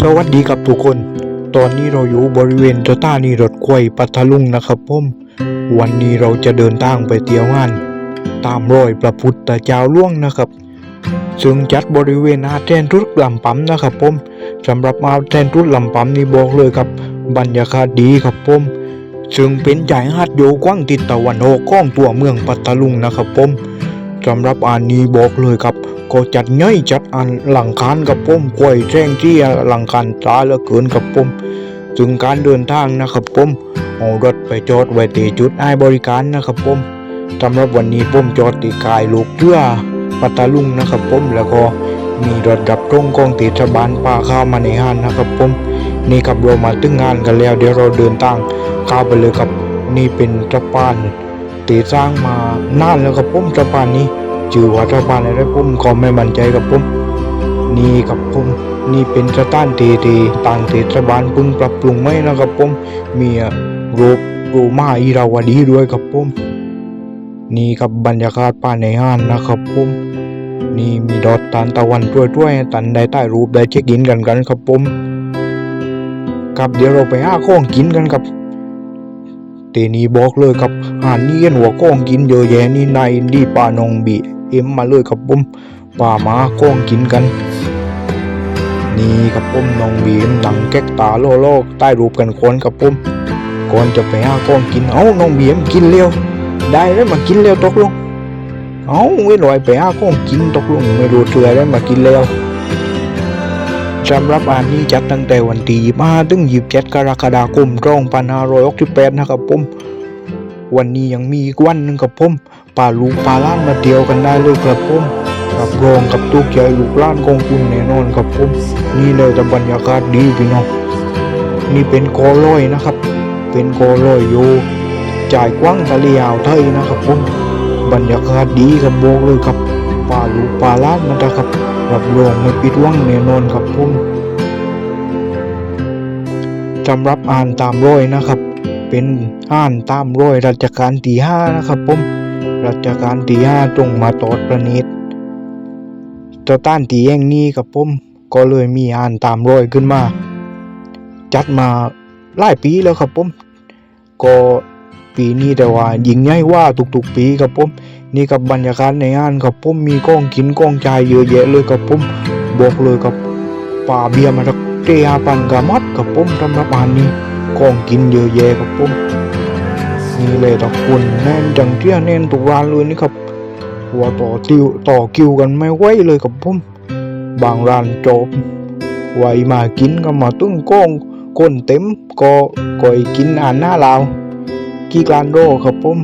สวัสดีครับทุกคน ตอนนี้เราอยู่บริเวณสถานีรถไฟปัทลุงนะครับผม วันนี้เราจะเดินทางไปเที่ยวงาน ตามรอยพระพุทธเจ้าล่วงนะครับ ซึ่งจัดบริเวณอาแทนทุกลำปั๊มนะครับผมสำหรับอาแทนทุกลำปั๊มนี่บอกเลยครับ บรรยากาศดีครับผม ซึ่งเป็นจ่ายหาดโยกว้างติดตะวันออกของตัวเมืองปัตตาลุงนะครับผมสำหรับอันนี้บอกเลยครับ ก็จัดย่อยจัดอันหลังคานกับผมกล้วยแจ้งที่หลังคานตาเหลือเกินกับผมถึงการเดินทางนะครับผมเอารถไปจอดไว้ที่จุดให้บริการนะครับผมสำหรับวันนี้ผมจอดที่กายลูกเรือปัตตาลุงนะครับผมแล้วก็มีรถดับตรงกองเทศบาลป่าข้ามาในห้านนะครับผมนี่ครับเรามาถึงงานกันแล้ว เดี๋ยวเราเดินทางข้าไปเลยครับนี่เป็นสะพานตีสร้างมานานแล้วครับผมสะพานนี้ ชื่อว่าสะพานอะไรผมก็ไม่มั่นใจกับผมนี่กับผมนี่เป็นสถานที่ที่ต่างเทศบาลพิ่งปรับปรุงไหมนะครับผมมีรูปรูมาอีราวดีด้วยครับผมนี่กับบรรยากาศป่าในห้านนะครับผมนี่มีดอกทานตะวันด้วยๆตันได้ใต้รูปได้เช็คอินกันกันครับผมครับเดี๋ยวเราไปหาของกินกันครับเตนีบอกเลยครับหานี่เห็นหัวก้องกินเยอะแยะนี่ในดีป่านองบี เอ็มมาเลยครับผมป่าหมาก้องกินกัน นี่ครับผมน้องบีมหนังแก๊กตาโลโลกใต้รูปกันคนครับผมก่อนจะไปหาก้องกินเอ้าน้องบีมกินเร็ว ได้แล้วมากินเร็วตกลงเอ้าไม่ลอยไปหาก้องกินตกลงไม่รู้เชื่อได้มากินเร็วสำหรับอันนี้จัดตั้งแต่วันที่25ถึง27กรกฎาคม2568นะครับผม วันนี้ยังมีอีกวันหนึ่งกับผมป่าลูกป่าล้านมาเดียวกันได้เลยครับผมรับรองกับตุกใจลูกล้านของคุณแน่นอนครับผมนี่เลยแต่บรรยากาศดีพี่น้องนี่เป็นโกลอยนะครับ เป็นโกลอยอยู่จ่ายกว้างทะเลอ่าวไทยนะครับผมบรรยากาศดีครับโบกเลยครับป่าลูกป่าล้านมานะครับรับรองไม่ผิดหวังแน่นอนครับผมสำหรับอ่านตามร้อยนะครับ เป็นอ่านตามร้อยรัชกาลที่ห้านะครับผมรัชกาลที่ห้าตรงมาตอดประณีตสถานที่แห่งนี้ครับผมก็เลยมีอ่านตามร้อยขึ้นมา จัดมาหลายปีแล้วครับผมก็ปีนี้แต่ว่ายิงใหญ่ว่าทุกๆปีครับผมนี่กับบรรยากาศในงานครับผมมีกล้องกินกล้องชายเยอะแยะเลยครับผมบอกเลยครับป่าเบียร์มาจากเตียปันกามัดครับผมสำหรับอันนี้ กองกินเยอะแยะครับผมนี่เลยตะคุณแน่นจังเที่ยแน่นทุกร้านเลยนี่ครับหัวต่อติวต่อคิวกันไม่ไหวเลยครับผมบางร้านจบไวมากินก็มาตึ้งก้องคนเต็มก็ก่อยกินอ่านหน้าเรากี่การโรครับผม